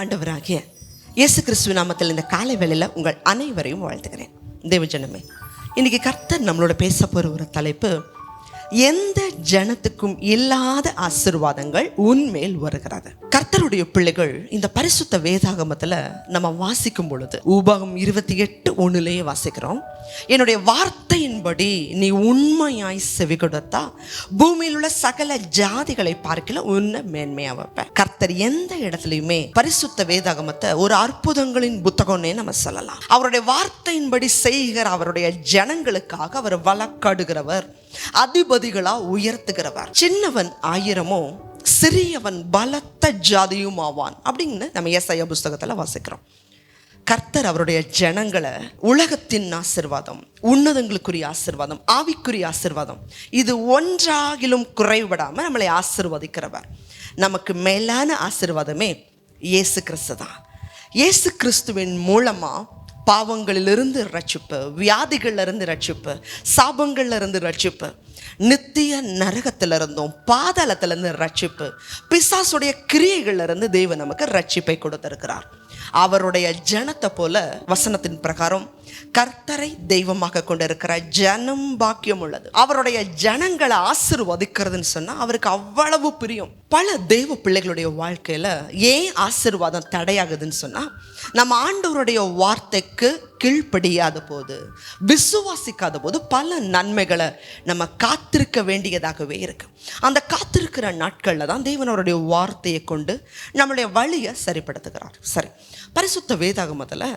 ஆண்டவராகிய இயேசு கிறிஸ்துவ நாமத்தில் இந்த காலை வேளையில் உங்கள் அனைவரையும் வாழ்த்துக்கிறேன் தேவஜனமே இன்றைக்கி கர்த்தர் நம்மளோட பேச போகிற ஒரு தலைப்பு எந்த ஜனத்துக்கும் இல்லாத ஆசிர்வாதங்கள் உன்மேல் வருகிறது. கர்த்தருடைய பிள்ளைகள் இந்த பரிசுத்த வேதாகமத்துல நம்ம வாசிக்கும் பொழுது உபகம் இருபத்தி எட்டு ஒன்னுலேயே வாசிக்கிறோம். என்னுடைய வார்த்தையின்படி நீ உண்மையாய் செவி கொடுத்தா பூமியில் உள்ள சகல ஜாதிகளை பார்க்கல உன்னை மேன்மையா வைப்பேன். கர்த்தர் எந்த இடத்துலையுமே பரிசுத்த வேதாகமத்தை ஒரு அற்புதங்களின் புத்த புத்தகம்னே நம்ம சொல்லலாம். அவருடைய வார்த்தையின்படி செய்கிற அவருடைய ஜனங்களுக்காக அவர் வழக்காடுகிறவர் அதிபதிகளா உயர்த்துகிறவர். சின்னவன் ஆயிரமோ சிறியவன் பலத்த ஜாதியும் ஆவான் அப்படின்னு நம்ம ஏசாயா புஸ்தகத்துல வாசிக்கிறோம். கர்த்தர் அவருடைய ஜனங்களை உலகத்தின் ஆசிர்வாதம் உன்னதங்களுக்குரிய ஆசிர்வாதம் ஆவிக்குரிய ஆசிர்வாதம் இது ஒன்றாகிலும் குறைவிடாமல் நம்மளை ஆசிர்வதிக்கிறவர். நமக்கு மேலான ஆசிர்வாதமே இயேசு கிறிஸ்து தான். இயேசு கிறிஸ்துவின் மூலமாக பாவங்களிலிருந்து ரட்சிப்பு வியாதிகளிலிருந்து ரட்சிப்பு சாபங்கள்லேருந்து ரட்சிப்பு நித்திய நரகத்திலிருந்தும் பாதாளத்திலிருந்து ரட்சிப்பு பிசாசுடைய கிரியைகளிலிருந்து தேவன் நமக்கு ரட்சிப்பை கொடுத்திருக்கிறார். அவருடைய ஜனத்தை போல வசனத்தின் பிரகாரம் கர்த்தரை தெய்வமாக கொண்டிருக்கிற ஜனம் பாக்கியம் உள்ளது அவருடைய ஜனங்களை ஆசிர்வதிக்கிறதுன்னு சொன்னா அவருக்கு அவ்வளவு பிரியம். பல தெய்வ பிள்ளைகளுடைய வாழ்க்கையில ஏன் ஆசிர்வாதம் தடையாகுதுன்னு சொன்னா நம்ம ஆண்டவருடைய வார்த்தைக்கு கீழ்ப்படியாத போது விசுவாசிக்காத போது பல நன்மைகளை நம்ம காத்திருக்க வேண்டியதாகவே இருக்கு. அந்த காத்திருக்கிற நாட்களில் தான் தேவன் அவருடைய வார்த்தையை கொண்டு நம்மளுடைய வழியை சரிப்படுத்துகிறார். சரி பரிசுத்த வேதாகமத்தில்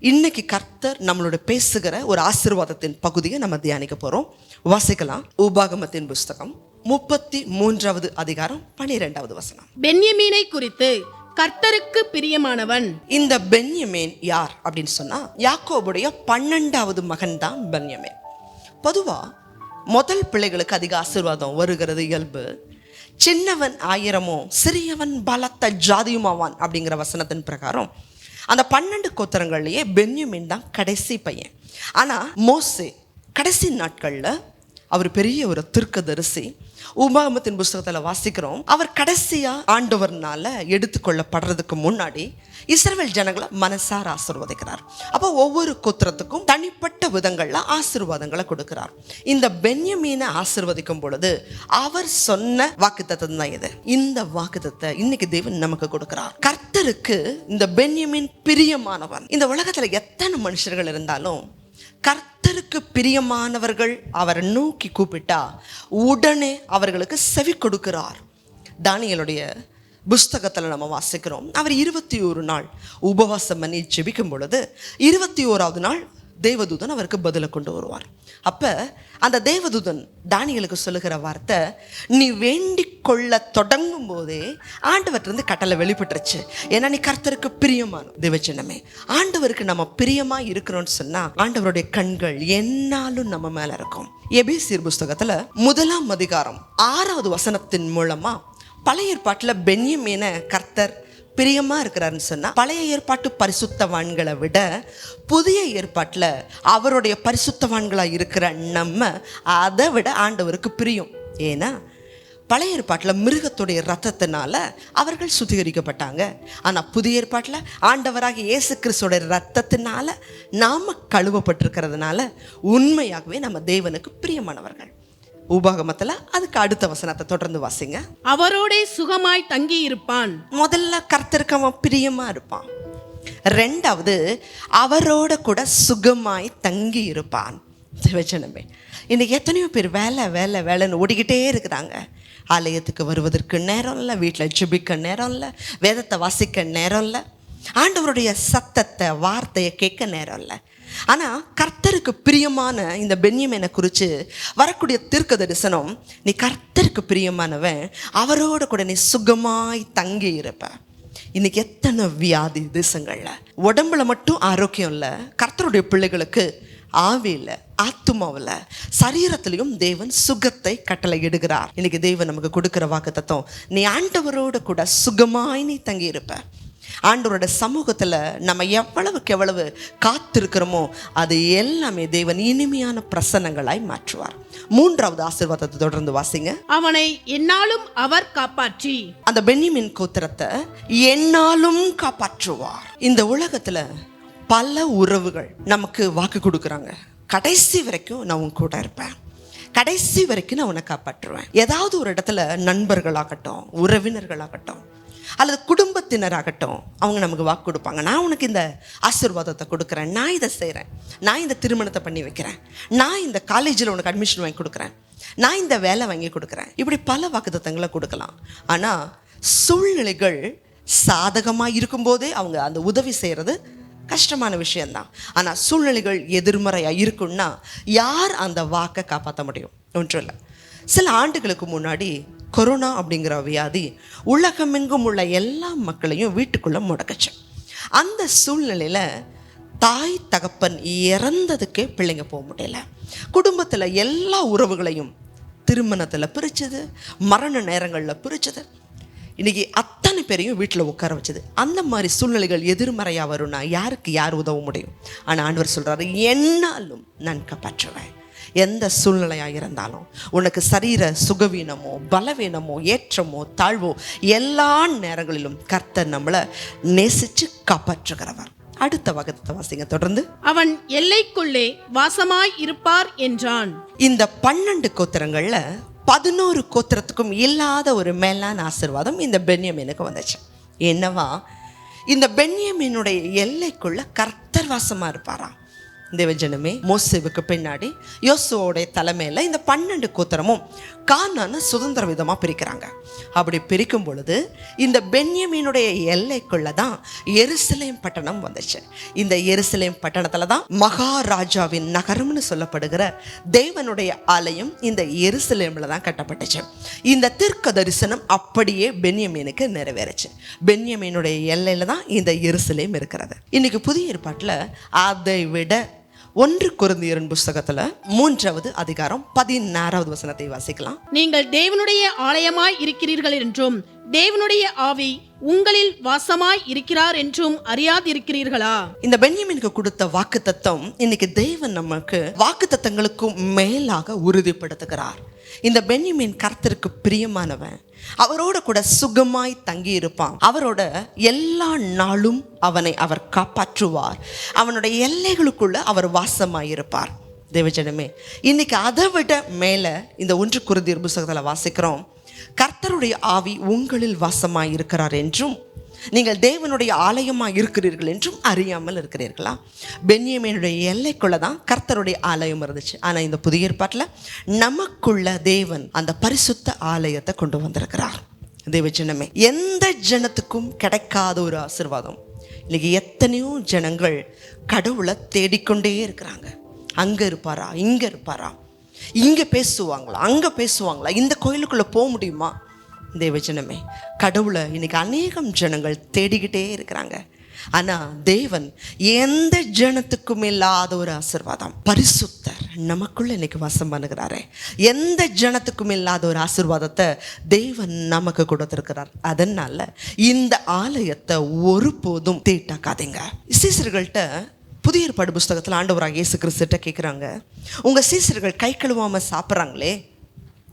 இன்னைக்கு கர்த்தர் நம்மளோட பேசுகிற ஒரு ஆசீர்வாதத்தின் பகுதியை நம்ம தியானிக்க போகிறோம் வாசிக்கலாம். உபாகமத்தின் புஸ்தகம் முப்பத்தி மூன்றாவது அதிகாரம் பனிரெண்டாவது வசனம். பென்யமீனை குறித்து கர்த்தருக்கு பிரியமானவன். இந்த பென்யமேன் யார் அப்படின்னு சொன்னா யாக்கோபுடைய பன்னெண்டாவது மகன் தான் பென்யமேன். பொதுவா முதல் பிள்ளைகளுக்கு அதிக ஆசீர்வாதம் வருகிறது இயல்பு. சின்னவன் ஆயிரமோ சிறியவன் பலத்த ஜாதியுமாவான் அப்படிங்கிற வசனத்தின் பிரகாரம் அந்த பன்னெண்டு கோத்தரங்கள்லேயே பென்யமின் தான் கடைசி பையன். ஆனால் மோசே கடைசி நாட்களில் அவர் பெரிய ஒரு தீர்க்கதரிசி. உபாமத்தின் புஸ்தகத்தில் வாசிக்கிறோம். அவர் கடைசியாக ஆண்டவர்னால எடுத்துக்கொள்ளப்படுறதுக்கு முன்னாடி இஸ்ரேல் ஜனங்களை மனசார ஆசிர்வதிக்கிறார். அப்போ ஒவ்வொரு கோத்திரத்துக்கும் தனிப்பட்ட விதங்களில் ஆசீர்வாதங்களை கொடுக்கிறார். இந்த பென்யமீனை ஆசிர்வதிக்கும் பொழுது அவர் சொன்ன வாக்குத்தத்தம் தான் இது. இந்த வாக்குத்தத்தை இன்னைக்கு தேவன் நமக்கு கொடுக்கிறார். கர்த்தருக்கு இந்த பென்யமீன் பிரியமானவன் இந்த உலகத்தில் எத்தனை மனுஷர்கள் இருந்தாலும் கர்த்தருக்கு பிரியமானவர்கள் அவரை நோக்கி கூப்பிட்டா உடனே அவர்களுக்கு செவி கொடுக்கிறார். தானியலுடைய புஸ்தகத்தில் நம்ம வாசிக்கிறோம். அவர் இருபத்தி ஒரு நாள் உபவாசம் பண்ணி ஜெபிக்கும் பொழுது இருபத்தி ஓராவது நாள் தேவதூதன் அவருக்கு பதிலை கொண்டு வருவார். அப்போ அந்த தேவதூதன் தானியலுக்கு சொல்லுகிற வார்த்தை நீ வேண்டி கொள்ள தொடங்கும் போதே ஆண்டவர்கிட்ட கட்டளை வெளிப்பட்டுருச்சு. ஏன்னா நீ கர்த்தருக்கு பிரியமான தேவச்சின்னமே ஆண்டவருக்கு நம்ம பிரியமாக இருக்கிறோம்னு சொன்னால் ஆண்டவருடைய கண்கள் என்னாலும் நம்ம மேலே இருக்கும். எபேசியர் புஸ்தகத்தில் முதலாம் அதிகாரம் ஆறாவது வசனத்தின் மூலமாக பழைய ஏற்பாட்டில் பென்யமீன கர்த்தர் பிரியமா இருக்கிறாருன்னு சொன்னா பழைய ஏற்பாட்டு பரிசுத்தவான்களை விட புதிய ஏற்பாட்டில் அவருடைய பரிசுத்தவான்களாக இருக்கிற நம்ம அதை விட ஆண்டவருக்கு பிரியம். ஏன்னா பழைய ஏற்பாட்டில் மிருகத்துடைய ரத்தத்தினால அவர்கள் சுத்திகரிக்கப்பட்டாங்க. ஆனால் புதிய ஏற்பாட்டில் ஆண்டவராக இயேசு கிறிஸ்துடைய ரத்தத்தினால நாம் கழுவப்பட்டிருக்கிறதுனால உண்மையாகவே நம்ம தேவனுக்கு பிரியமானவர்கள். உபாகமத்தில் அதுக்கு அடுத்த வசனத்தை தொடர்ந்து வாசிங்க. அவரோடே சுகமாய் தங்கியிருப்பான். முதல்ல கர்த்தருக்கு அவன் பிரியமா இருப்பான். ரெண்டாவது அவரோட கூட சுகமாய் தங்கி இருப்பான் வச்சனமே இன்னைக்கு எத்தனையோ பேர் வேலை வேலை வேலைன்னு ஓடிக்கிட்டே இருக்கிறாங்க. ஆலயத்துக்கு வருவதற்கு நேரம் இல்லை வீட்டில் ஜெபிக்க நேரம் இல்லை வேதத்தை வாசிக்க நேரம் இல்லை. ஆண்டவருடைய சத்தத்தை வார்த்தையை கேட்க நேரம் இல்லை. ஆனால் கர்த்தருக்கு பிரியமான இந்த பென்யமேனை குறித்து வரக்கூடிய தீர்க்க தரிசனம் நீ கர்த்தருக்கு பிரியமானவன் அவரோட கூட நீ சுகமாய் தங்கி இருப்ப. இன்னைக்கு எத்தனை வியாதி தேசங்கள்ல? உடம்புல மட்டும் ஆரோக்கியம் இல்லை கர்த்தருடைய பிள்ளைகளுக்கு ஆவியில் ஆத்துமாவில் சரீரத்திலையும் தேவன் சுகத்தை கட்டளை இடுகிறார். இன்னைக்கு தேவன் நமக்கு கொடுக்கிற வாக்கு தத்துவம் நீ ஆண்டவரோட கூட சுகமாய் நீ தங்கியிருப்ப ஆண்டவரோட சமூகத்தில் நம்ம எவ்வளவுக்கு எவ்வளவு காத்திருக்கிறோமோ அது எல்லாமே தேவன் இனிமையான பிரசன்னங்களாய் மாற்றுவார். மூன்றாவது ஆசீர்வாதத்தை தொடர்ந்து வாசிங்க. அவனை என்னாலும் அவர் காப்பாற்றி. அந்த பென்யமின் கோத்திரத்தை என்னாலும் காப்பாற்றுவார். இந்த உலகத்துல பல உறவுகள் நமக்கு வாக்கு கொடுக்குறாங்க. கடைசி வரைக்கும் நான் உன் கூட இருப்பேன். கடைசி வரைக்கும் நான் உன்னை காப்பாற்றுவேன். ஏதாவது ஒரு இடத்துல நண்பர்களாகட்டும் உறவினர்களாகட்டும் அல்லது குடும்பத்தினராகட்டும் அவங்க நமக்கு வாக்கு கொடுப்பாங்க. நான் உனக்கு இந்த ஆசீர்வாதத்தை கொடுக்குறேன். நான் இதை செய்கிறேன் நான் இந்த திருமணத்தை பண்ணி வைக்கிறேன். நான் இந்த காலேஜில் உனக்கு அட்மிஷன் வாங்கி கொடுக்குறேன். நான் இந்த வேலை வாங்கி கொடுக்குறேன். இப்படி பல வாக்குத்தத்தங்களை கொடுக்கலாம். ஆனால் சூழ்நிலைகள் சாதகமாக இருக்கும்போதே அவங்க அந்த உதவி செய்கிறது கஷ்டமான விஷயம்தான். ஆனால் சூழ்நிலைகள் எதிர்மறையாக இருக்குன்னா யார் அந்த வாக்கை காப்பாற்ற முடியும்? ஒன்றும் இல்லை. சில ஆண்டுகளுக்கு முன்னாடி கொரோனா அப்படிங்கிற வியாதி உலகமெங்கும் உள்ள எல்லா மக்களையும் வீட்டுக்குள்ளே முடக்கச்சு. அந்த சூழ்நிலையில் தாய் தகப்பன் இறந்ததுக்கே பிள்ளைங்க போக முடியல. குடும்பத்தில் எல்லா உறவுகளையும் திருமணத்தில் பிரித்தது மரண நேரங்களில் பிரித்தது இன்னைக்கு அத்தனை பேரையும் வீட்டில் உட்கார வச்சது. அந்த மாதிரி சூழ்நிலைகள் எதிர்மறையாக வரும்னா யாருக்கு யார் உதவ முடியும்? ஆனால் ஆண்டவர் சொல்கிறாரு என்னாலும் நான் காப்பாற்றுவேன். எந்த சூழ்நிலையாக இருந்தாலும் உனக்கு சரீர சுகவீனமோ பலவீனமோ ஏற்றமோ தாழ்வோ எல்லா நேரங்களிலும் கர்த்தர் நம்மளை நேசித்து காப்பாற்றுகிறவர். அடுத்த வகத்தை வாசிங்க தொடர்ந்து. அவன் எல்லைக்குள்ளே வாசமாய் இருப்பார் என்றான். இந்த பன்னெண்டு கோத்திரங்களில் பதினோரு கோத்திரத்துக்கும் இல்லாத ஒரு மேலான ஆசீர்வாதம் இந்த பென்யமீனுக்கு வந்துச்சு. என்னவா? இந்த பென்யமீனுடைய எல்லைக்குள்ள கர்த்தர் வாசமா இருப்பாராம். தேவஜனமே மோசேவுக்கு பின்னாடி யோசுவோடைய தலைமையில் இந்த பன்னெண்டு கூத்தரமும் கானான சுதந்திர விதமாக பிரிக்கிறாங்க. அப்படி பிரிக்கும் பொழுது இந்த பென்யமீனுடைய எல்லைக்குள்ளே தான் எருசலேம் பட்டணம் வந்துச்சு. இந்த எருசலேம் பட்டணத்தில் தான் மகாராஜாவின் நகரம்னு சொல்லப்படுகிற தேவனுடைய ஆலயம் இந்த எருசலேமில் தான் கட்டப்பட்டுச்சு. இந்த தீர்க்க தரிசனம் அப்படியே பென்யமீனுக்கு நிறைவேறுச்சு. பென்யமீனுடைய எல்லையில் தான் இந்த எருசலேம் இருக்கிறது. இன்னைக்கு புதிய ஏற்பாட்டில் அதை விட ஒன்று குருந்தியரின் புஸ்தகத்தில் மூன்றாவது அதிகாரம் பதினாறாவது வசனத்தை வாசிக்கலாம். நீங்கள் தேவனுடைய ஆலயமாய் இருக்கிறீர்கள் என்றும் தேவனுடைய ஆவி உங்களில் வாசமாய் இருக்கிறார் என்றும் அறியாதிருக்கிறீர்களா? இந்த பென்யமீனுக்கு கொடுத்த வாக்குத்தத்தம் இன்னைக்கு தேவன் நமக்கு வாக்குத்தத்தங்களுக்கும் மேலாக உறுதிப்படுத்துகிறார். இந்த பென்யமீன் கர்த்தருக்கு பிரியமானவன் அவரோட கூட சுகமாய் தங்கி இருப்பான் அவரோட எல்லா நாளும் அவனை அவர் காப்பாற்றுவார். அவனுடைய எல்லைகளுக்குள்ள அவர் வாசமாயிருப்பார். தேவஜனமே இன்னைக்கு அதை விட மேலே இந்த ஒன்று குருதியர் புஸ்தகத்தில் வாசிக்கிறோம். கர்த்தருடைய ஆவி உங்களில் வாசமாயிருக்கிறார் என்றும் நீங்கள் தேவனுடைய ஆலயமாக இருக்கிறீர்கள் என்றும் அறியாமல் இருக்கிறீர்களா? பென்யமேனுடைய எல்லைக்குள்ளே தான் கர்த்தருடைய ஆலயம் இருந்துச்சு. ஆனால் இந்த புதிய ஏற்பாட்டில் நமக்குள்ள தேவன் அந்த பரிசுத்த ஆலயத்தை கொண்டு வந்திருக்கிறார். தேவஜனமே எந்த ஜனத்துக்கும் கிடைக்காத ஒரு ஆசிர்வாதம். இன்னைக்கு எத்தனையோ ஜனங்கள் கடவுளை தேடிக்கொண்டே இருக்கிறாங்க. அங்கே இருப்பாரா? இங்கே இருப்பாரா? இங்கே பேசுவாங்களா? அங்கே பேசுவாங்களா? இந்த கோயிலுக்குள்ளே போக முடியுமா? தேவஜனமே கடவுளை இன்னைக்கு அநேகம் ஜனங்கள் தேடிக்கிட்டே இருக்கிறாங்க. ஆனால் தேவன் எந்த ஜனத்துக்கும் இல்லாத ஒரு ஆசிர்வாதம். பரிசுத்தர் நமக்குள்ள இன்னைக்கு வாசம் பண்ணுகிறாரே. எந்த ஜனத்துக்கும் இல்லாத ஒரு ஆசிர்வாதத்தை தேவன் நமக்கு கொடுத்திருக்கிறார். அதனால இந்த ஆலயத்தை ஒருபோதும் தீட்டாக்காதீங்க. சீசர்கள்ட்ட புதிய ஏற்பாடு புஸ்தகத்தில் ஆண்டவராக இயேசு கிறிஸ்துட்ட கேட்குறாங்க உங்கள் சீசர்கள் கை கழுவாமல் சாப்பிட்றாங்களே.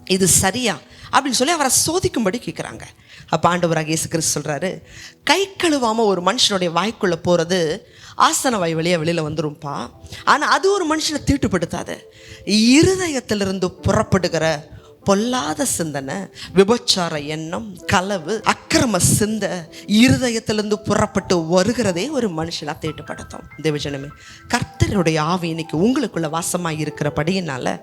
இது சரியா? அப்படின்னு சொல்லி அவரை சோதிக்கும்படி கேட்குறாங்க அப்போ ஆண்டவராக இயேசு கிறிஸ்து சொல்கிறாரு கை கழுவாமல் ஒரு மனுஷனுடைய வாய்க்குள்ளே போகிறது ஆசன வாய் வழியாக வெளியில் வந்துரும்ப்பா ஆனால் அது ஒரு மனுஷனை தீட்டுப்படுத்தாது. இருதயத்திலிருந்து புறப்படுகிற பொல்லாத சிந்தனை விபச்சார எண்ணம் களவு அக்கிரம சிந்த இருதயத்திலிருந்து புறப்பட்டு வருகிறதே ஒரு மனுஷனாக தீட்டுப்படுத்தும் தேவஜனமே கர்த்தருடைய ஆவி இன்னைக்கு உங்களுக்குள்ள வாசமாக இருக்கிறபடியினால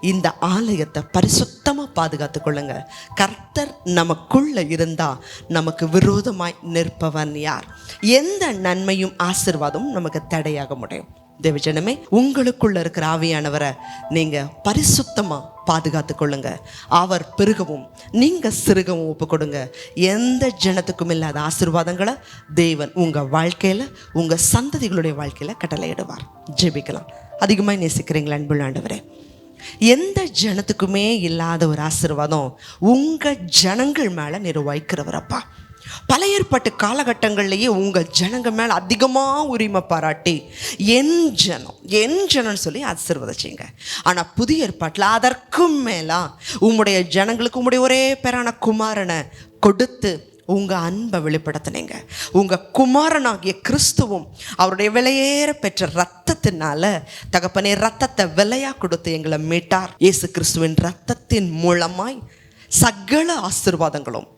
இந்த ஆலயத்தை பரிசுத்தமாக பாதுகாத்து கொள்ளுங்க. கர்த்தர் நமக்குள்ள இருந்தால் நமக்கு விரோதமாய் நிற்பவன் யார்? எந்த நன்மையும் ஆசிர்வாதமும் நமக்கு தடையாக முடியும். தேவஜனமே உங்களுக்குள்ள இருக்கிற ஆவியானவரை நீங்க பரிசுத்தமா பாதுகாத்து கொள்ளுங்க அவர் பெருகவும் நீங்க சிறுகவும் ஒப்பு கொடுங்க எந்த ஜனத்துக்கும் இல்லாத ஆசீர்வாதங்களை தேவன் உங்க வாழ்க்கையில உங்க சந்ததிகளுடைய வாழ்க்கையில கட்டளையிடுவார். ஜெபிக்கலாம். அதிகமாக நேசிக்கிறீங்களா அன்புள்ள ஆண்டவரே. எந்த ஜனத்துக்குமே இல்லாத ஒரு ஆசீர்வாதம் உங்க ஜனங்கள் மேல நிர்வகிக்கிறவரப்பா பல பழைய ஏற்பாட்டு காலகட்டங்கள்லேயே உங்கள் ஜனங்க மேலே அதிகமாக உரிமை பாராட்டி என் ஜனம் என் ஜனம்னு சொல்லி ஆசீர்வதிச்சிங்க. ஆனால் புதிய ஏற்பாட்டில் அதற்கும் மேலா உங்களுடைய ஜனங்களுக்கு உங்களுடைய ஒரே பேரான குமாரனை கொடுத்து உங்கள் அன்பை வெளிப்படுத்தினீங்க. உங்கள் குமாரனாகிய கிறிஸ்துவும் அவருடைய விலையேற பெற்ற ரத்தத்தினால தகப்பனே ரத்தத்தை விலையாக கொடுத்து எங்களை மீட்டார். இயேசு கிறிஸ்துவின் ரத்தத்தின் மூலமாய் சகல ஆசீர்வாதங்களும்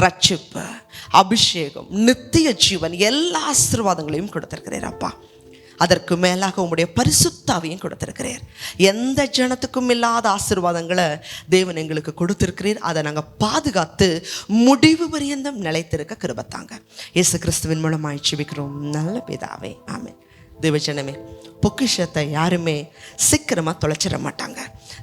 ரட்சிப்பு அபிஷேகம் நித்திய ஜீவன் எல்லா ஆசீர்வாதங்களையும் கொடுத்திருக்கிறேன் அப்பா. அதற்கு மேலாக உங்களுடைய பரிசுத்தாவையும் கொடுத்திருக்கிறீர் எந்த ஜனத்துக்கும் இல்லாத ஆசீர்வாதங்களை தேவன் எங்களுக்கு கொடுத்திருக்கிறீர் அதை நாங்கள் பாதுகாத்து முடிவு பரியந்தம் நிலைத்திருக்க கிருபத்தாங்க. இயேசு கிறிஸ்துவின் மூலம் ஜெபிக்கிறோம். நல்ல பிதாவே. ஆமே தேவஜனமே பொக்கிஷத்தை யாருமே சீக்கிரமாக தொலைச்சிட மாட்டாங்க.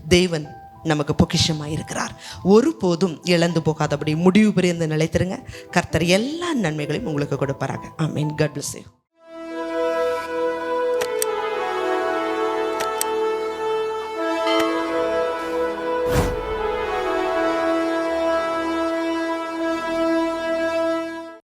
தேவன் நமக்கு பொக்கிஷமாக இருக்கிறார். ஒருபோதும் இழந்து போகாதபடி முடிவு பெரிய நிலைத்திருங்க கர்த்தர் எல்லா நன்மைகளையும் உங்களுக்கு கொடுப்பாராங்க I mean God bless you